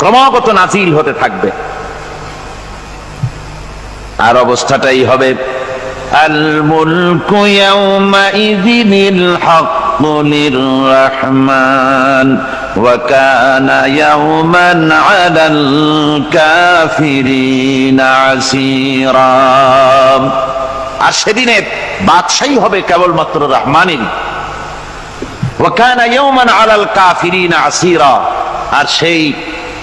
ক্রমাগত নাজিল হতে থাকবে আর অবস্থাটাই হবে الملك يومئذ الحق للرحمن وكان يوما على الكافرين عسيرا আর সেদিনে বাদশাহী হবে কেবলমাত্র রহমানের ওয়াকানা ইয়াওমান আলাল কাফিরিন আসীরা আর সেই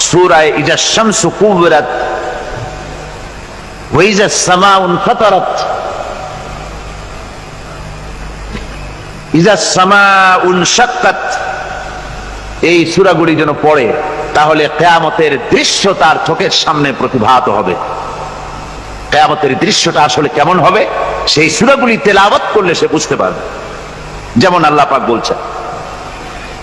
সুরায় ইজা শামসু কুবরাত ওয়াইজা ইজা এই সূরাগুলি যেন পড়ে, তাহলে কেয়ামতের দৃশ্য তার চোখের সামনে প্রতিভাত হবে। কেয়ামতের দৃশ্যটা আসলে কেমন হবে, সেই সূরাগুলি তেলাওয়াত করলে সে বুঝতে পারবে। যেমন আল্লাহ পাক বলছেন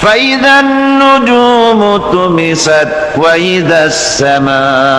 فإذا النجوم طمست وإذا السماء